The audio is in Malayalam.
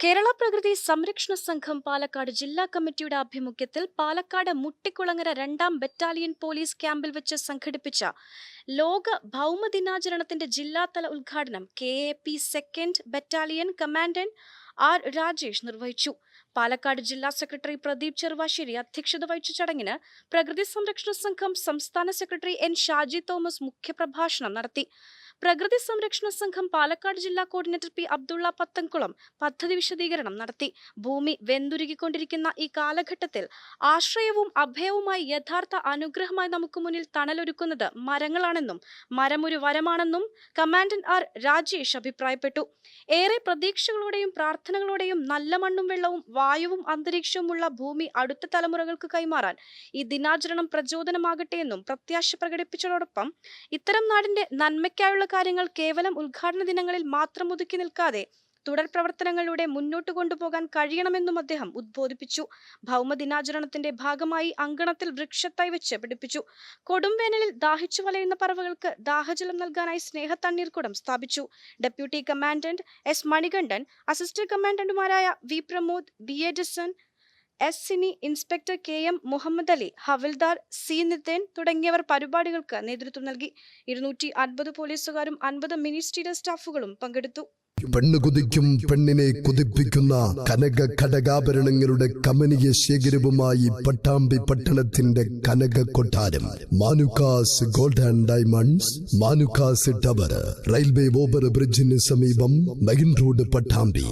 കേരള പ്രകൃതി സംരക്ഷണ സംഘം പാലക്കാട് ജില്ലാ കമ്മിറ്റിയുടെ ആഭിമുഖ്യത്തിൽ പാലക്കാട് മുട്ടിക്കുളങ്ങര രണ്ടാം ബറ്റാലിയൻ പോലീസ് ക്യാമ്പിൽ വെച്ച് സംഘടിപ്പിച്ച ലോക ഭൗമദിനാചരണത്തിന്റെ ജില്ലാതല ഉദ്ഘാടനം K A P second battalion commandant R Rajesh നിർവഹിച്ചു. പാലക്കാട് ജില്ലാ സെക്രട്ടറി പ്രദീപ് ചെറുവാശ്ശേരി അധ്യക്ഷത വഹിച്ച ചടങ്ങിന് പ്രകൃതി സംരക്ഷണ സംഘം സംസ്ഥാന സെക്രട്ടറി എൻ ഷാജി തോമസ് മുഖ്യപ്രഭാഷണം നടത്തി. പ്രകൃതി സംരക്ഷണ സംഘം പാലക്കാട് ജില്ലാ കോർഡിനേറ്റർ പി അബ്ദുള്ള പത്തൻകുളം പദ്ധതി വിശദീകരണം നടത്തി. ഭൂമി വെന്തുരുകിക്കൊണ്ടിരിക്കുന്ന ഈ കാലഘട്ടത്തിൽ ആശ്രയവും അഭയവുമായി യഥാർത്ഥ അനുഗ്രഹമായി നമുക്ക് മുന്നിൽ തണലൊരുക്കുന്നത് മരങ്ങളാണെന്നും മരമൊരു വരമാണെന്നും കമാൻഡന്റ് ആർ രാജേഷ് അഭിപ്രായപ്പെട്ടു. ഏറെ പ്രതീക്ഷകളോടെയും പ്രാർത്ഥനകളോടെയും നല്ല മണ്ണും വെള്ളവും വായുവും അന്തരീക്ഷവുമുള്ള ഭൂമി അടുത്ത തലമുറകൾക്ക് കൈമാറാൻ ഈ ദിനാചരണം പ്രചോദനമാകട്ടെ എന്നും പ്രത്യാശ പ്രകടിപ്പിച്ചതോടൊപ്പം ഇത്തരം നാടിന്റെ നന്മയ്ക്കായുള്ള കാര്യങ്ങൾ കേവലം ഉദ്ഘാടന ദിനങ്ങളിൽ മാത്രം ഒതുക്കി നിൽക്കാതെ തുടർ പ്രവർത്തനങ്ങളിലൂടെ മുന്നോട്ട് കൊണ്ടുപോകാൻ കഴിയണമെന്നും അദ്ദേഹം ഉദ്ബോധിപ്പിച്ചു. ഭൗമദിനാചരണത്തിന്റെ ഭാഗമായി അങ്കണത്തിൽ വൃക്ഷത്തായി വെച്ച് പിടിപ്പിച്ചു. കൊടുംവേനലിൽ ദാഹിച്ചു വലയുന്ന പറവകൾക്ക് ദാഹജലം നൽകാനായി സ്നേഹത്തണ്ണീർക്കുടം സ്ഥാപിച്ചു. Deputy commandant S Manikandan assistant കമാൻഡന്റുമാരായ V Pramod B A Dison S Sini inspector K M Muhammad Ali havildar C. Nithen തുടങ്ങിയവർ പരിപാടികൾക്ക് നേതൃത്വം നൽകി. ഇരുന്നൂറ്റി അൻപത് പോലീസുകാരും അൻപത് മിനിസ്റ്റീരിയൽ സ്റ്റാഫുകളും പങ്കെടുത്തു. പെണ്ണ് കുതിക്കും പെണ്ണിനെ കുതിപ്പിക്കുന്ന കനക ഘടകാഭരണങ്ങളുടെ കമനീയ ശേഖരവുമായി പട്ടാമ്പി പട്ടണത്തിന്റെ കനക കൊട്ടാരം. Manukkas gold and diamonds Manukkas tower railway over ബ്രിഡ്ജിന് സമീപം മെയിൻ റോഡ് പട്ടാമ്പി.